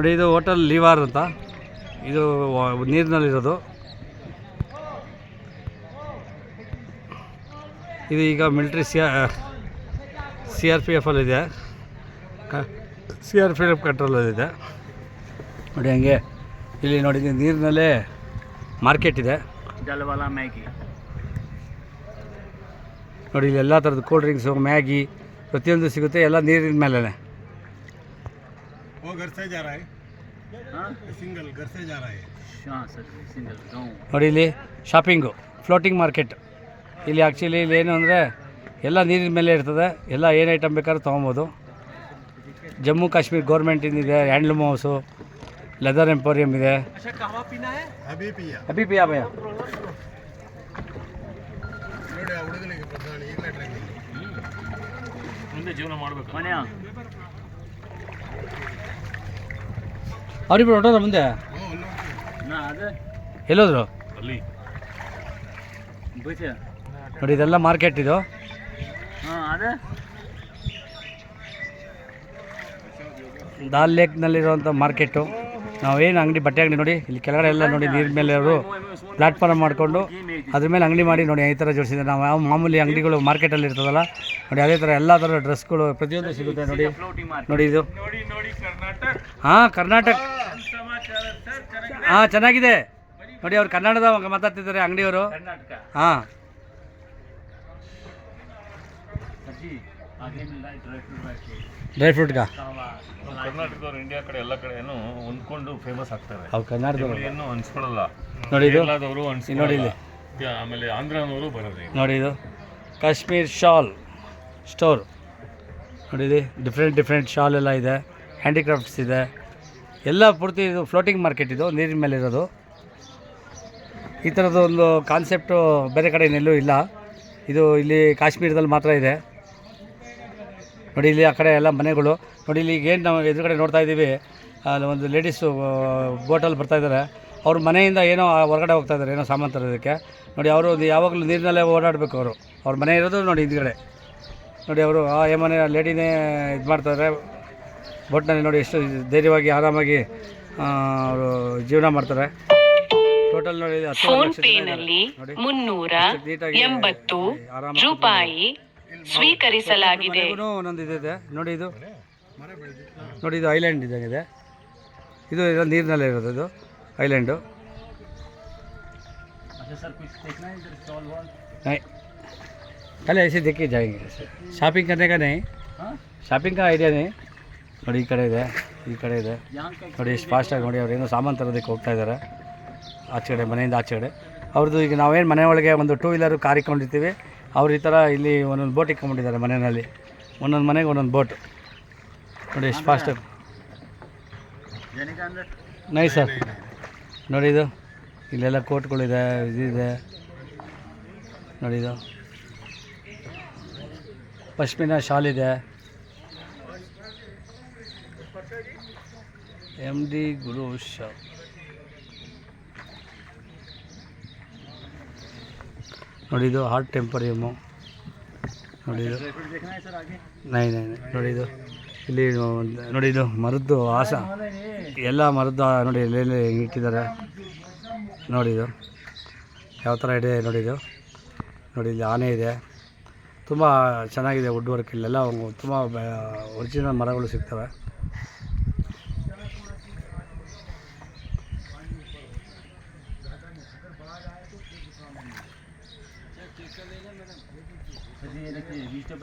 ನೋಡಿ ಇದು ಹೋಟೆಲ್ ಲಿವಾರ್ ಅಂತ. ಇದು ನೀರಿನಲ್ಲಿರೋದು. ಇದು ಈಗ military C C R P ಎಫಲ್ಲಿದೆ C R P F ಕಂಟ್ರೋಲಲ್ಲಿದೆ. ನೋಡಿ ಹಂಗೆ ಇಲ್ಲಿ ನೋಡಿ ನೀರಿನಲ್ಲೇ ಮಾರ್ಕೆಟ್ ಇದೆ. ಮ್ಯಾಗಿ. ನೋಡಿ ಇಲ್ಲಿ ಎಲ್ಲ ಥರದ ಕೋಲ್ಡ್ ಡ್ರಿಂಕ್ಸು ಮ್ಯಾಗಿ ಪ್ರತಿಯೊಂದು ಸಿಗುತ್ತೆ ಎಲ್ಲ ನೀರಿನ ಮೇಲೇ वो घर से जा रहा है हाँ सिंगल घर से जा रहा है हाँ सर सिंगल गाँव ನೋಡಿ ಇಲ್ಲಿ ಶಾಪಿಂಗು ಫ್ಲೋಟಿಂಗ್ ಮಾರ್ಕೆಟ್ ಇಲ್ಲಿ ಆ್ಯಕ್ಚುಲಿ ಇಲ್ಲಿ ಏನು ಅಂದರೆ ಎಲ್ಲ ನೀರಿನ ಮೇಲೆ ಇರ್ತದೆ ಎಲ್ಲ ಏನು ಐಟಮ್ ಬೇಕಾದ್ರೂ ತೊಗೊಬೋದು ಜಮ್ಮು ಕಾಶ್ಮೀರ್ ಗೌರ್ಮೆಂಟಿಂದ ಇದೆ ಹ್ಯಾಂಡ್ಲೂಮ್ ಹೌಸು ಲೆದರ್ ಎಂಪೋರಿಯಮ್ ಇದೆ अभी पिया ಅಭಿ ಪಿಯಾ ಭಯ ನೋಡಿ ಆ ಹುಡುಗನಿಗೆ ಪ್ರಧಾನಿ ಈಗಲೇ ಟ್ರೈನಿಂಗ್ ಮುಂದೆ ಜೀವನ ಮಾಡಬೇಕು ಮನೆಯ ಅವ್ರಿಬ್ರು ಹೊಟ್ಟೋದ್ರ ಮುಂದೆ? ಎಲ್ಲೋದ್ರು? ನೋಡಿ ಇದೆಲ್ಲ ಮಾರ್ಕೆಟ್ ಇದು. ದಾಲ್ ಲೇಕ್ನಲ್ಲಿರುವಂಥ ಮಾರ್ಕೆಟು. ನಾವೇನು ಅಂಗಡಿ ಬಟ್ಟೆ ಅಂಗಡಿ ನೋಡಿ, ಇಲ್ಲಿ ಕೆಳಗಡೆ ಎಲ್ಲ ನೋಡಿ ನೀರಿನ ಮೇಲೆ ಅವರು ಪ್ಲಾಟ್ಫಾರ್ಮ್ ಮಾಡಿಕೊಂಡು ಅದ್ರ ಮೇಲೆ ಅಂಗಡಿ ಮಾಡಿ ನೋಡಿ, ಈ ಥರ ಜೋಡಿಸಿದ್ದಾರೆ. ನಾವು ಯಾವ ಮಾಮೂಲಿ ಅಂಗಡಿಗಳು ಮಾರ್ಕೆಟಲ್ಲಿ ಇರ್ತದಲ್ಲ, ನೋಡಿ ಅದೇ ಥರ ಎಲ್ಲ ಥರ ಡ್ರೆಸ್ಗಳು ಪ್ರತಿಯೊಂದು ಸಿಗುತ್ತೆ ನೋಡಿ. ನೋಡಿ ಇದು. ಹಾಂ, ಕರ್ನಾಟಕ. ಹಾಂ, ಚೆನ್ನಾಗಿದೆ. ನೋಡಿ ಅವ್ರು ಕನ್ನಡದ ಮಾತಾಡ್ತಿದ್ದಾರೆ ಅಂಗಡಿಯವರು. ಹಾಂ. ಡ್ರೈ ಫ್ರೂಟ್ಗ ಕರ್ನಾಟಕದವ್ರು ಇಂಡಿಯಾ ಕಡೆ ಎಲ್ಲ ಕಡೆನೂ ಹೊಂದ್ಕೊಂಡು ಫೇಮಸ್ ಆಗ್ತಾರೆ. ಅವು ಕನ್ನಡದವರು ಏನು ಅನ್ಸ್ಕೊಳ್ಳಲ್ಲ ನೋಡಿ ಇದು. ಕೇರಳದವರು ನೋಡಿ ಇಲ್ಲಿ. ಆಮೇಲೆ ಆಂಧ್ರನವರು ಬರೋದು ನೋಡಿ ಇದು. Kashmir shawl store. ನೋಡಿ ಇದು ಡಿಫ್ರೆಂಟ್ ಡಿಫ್ರೆಂಟ್ ಶಾಲ್ ಎಲ್ಲ ಇದೆ. ಹ್ಯಾಂಡಿಕ್ರಾಫ್ಟ್ಸ್ ಇದೆ. ಎಲ್ಲ ಪೂರ್ತಿ ಇದು ಫ್ಲೋಟಿಂಗ್ ಮಾರ್ಕೆಟ್ ಇದು ನೀರಿನ ಮೇಲೆ ಇರೋದು. ಈ ಥರದ ಒಂದು ಕಾನ್ಸೆಪ್ಟು ಬೇರೆ ಕಡೆ ಇನ್ನೆಲ್ಲೂ ಇಲ್ಲ. ಇದು ಇಲ್ಲಿ ಕಾಶ್ಮೀರದಲ್ಲಿ ಮಾತ್ರ ಇದೆ. ನೋಡಿ ಇಲ್ಲಿ ಆ ಕಡೆ ಎಲ್ಲ ಮನೆಗಳು. ನೋಡಿ ಇಲ್ಲಿ ಈಗ ಏನು ನಾವು ಎದುರುಗಡೆ ನೋಡ್ತಾ ಇದ್ದೀವಿ ಅಲ್ಲಿ ಒಂದು ಲೇಡೀಸು ಬೋಟಲ್ಲಿ ಬರ್ತಾ ಇದ್ದಾರೆ. ಅವ್ರ ಮನೆಯಿಂದ ಏನೋ ಆ ಹೊರಗಡೆ ಹೋಗ್ತಾ ಇದ್ದಾರೆ ಏನೋ ಸಾಮಾನು ತರೋದಕ್ಕೆ. ನೋಡಿ ಅವರು ಯಾವಾಗಲೂ ನೀರಿನಲ್ಲೇ ಓಡಾಡಬೇಕು ಅವರು. ಅವ್ರ ಮನೆ ಇರೋದು ನೋಡಿ ಹಿಂದ್ಗಡೆ. ನೋಡಿ ಅವರು ಆ ಮನೆ ಲೇಡಿನೇ ಇದು ಮಾಡ್ತಾರೆ ಬೋಟ್ನಲ್ಲಿ ನೋಡಿ ಎಷ್ಟು ಧೈರ್ಯವಾಗಿ ಆರಾಮಾಗಿ ಅವರು ಜೀವನ ಮಾಡ್ತಾರೆ. ಟೋಟಲ್ ನೋಡಿ ಹತ್ತು ಲಕ್ಷ. ನೋಡಿ ನೀಟಾಗಿ ಆರಾಮಾಗಿ ರೂಪಾಯಿ ಸ್ವೀಕರಿಸಲಾಗಿದೆ. ಒಂದೊಂದು ಇದಿದೆ. ನೋಡಿ ಇದು. ನೋಡಿ ಇದು ಐಲ್ಯಾಂಡ್ ಇದಾಗಿದೆ ಇದು ನೀರಿನಲ್ಲಿ ಇರೋದು ಇದು, ಐಲ್ಯಾಂಡು. ಅಲ್ಲೇ ಐಸಿ ದಿಕ್ಕಿ ಜಾಯಿಂಗ್ ಶಾಪಿಂಗ್ ಕನ್ನೆಗ ಶಾಪಿಂಗ್ ಐಡಿಯಾ ನೀ? ನೋಡಿ ಈ ಕಡೆ ಇದೆ, ಈ ಕಡೆ ಇದೆ. ನೋಡಿ ಎಷ್ಟು ಫಾಸ್ಟಾಗಿ ನೋಡಿ ಅವ್ರು ಏನೋ ಸಾಮಾನು ತರೋದಕ್ಕೆ ಹೋಗ್ತಾ ಇದ್ದಾರೆ ಆಚೆ ಕಡೆ ಮನೆಯಿಂದ ಆಚೆ ಕಡೆ ಅವ್ರದ್ದು ಈಗ ನಾವೇನು ಮನೆ ಒಳಗೆ ಒಂದು ಟೂ ವೀಲರು ಕಾರ್ ಅವ್ರು ಈ ಥರ ಇಲ್ಲಿ ಒಂದೊಂದು ಬೋಟ್ ಇಕ್ಕೊಂಬಿಟ್ಟಿದ್ದಾರೆ ಮನೆಯಲ್ಲಿ. ಒಂದೊಂದು ಮನೆಗೆ ಒಂದೊಂದು ಬೋಟ್. ನೋಡಿ, ಎಷ್ಟು ಫಾಸ್ಟ್ ನೈಸ್ ಸರ್ ನೋಡಿ ಇದು. ಇಲ್ಲೆಲ್ಲ ಕೋಟ್ಗಳಿದೆ ಇದಿದೆ ನೋಡಿ ಇದು. ಪಶ್ಮಿನ ಶಾಲಿದೆ ಎಂ ಡಿ ಗುರು ಶಾಪ್ ನೋಡಿ, ಇದು ಹಾಟ್ ಟೆಂಪರಿಯಮು ನೋಡಿ, ಇದು ನೈ ನೈ ನೋಡಿ, ಇದು ಇಲ್ಲಿ ನೋಡಿ, ಇದು ಮರದ್ದು ಆಸ ಎಲ್ಲ ಮರದ್ದು, ನೋಡಿ ಎಲ್ಲೆಲ್ಲಿ ಇಟ್ಟಿದ್ದಾರೆ. ನೋಡಿ, ಇದು ಯಾವ ಥರ ಇದೆ, ನೋಡಿ, ಇದು. ನೋಡಿ, ಇಲ್ಲಿ ಆನೆ ಇದೆ. ತುಂಬ ಚೆನ್ನಾಗಿದೆ ವುಡ್ ವರ್ಕ್ ಇಲ್ಲೆಲ್ಲ ತುಂಬ ಒರಿಜಿನಲ್ ಮರಗಳು ಸಿಗ್ತವೆ. ये देखिए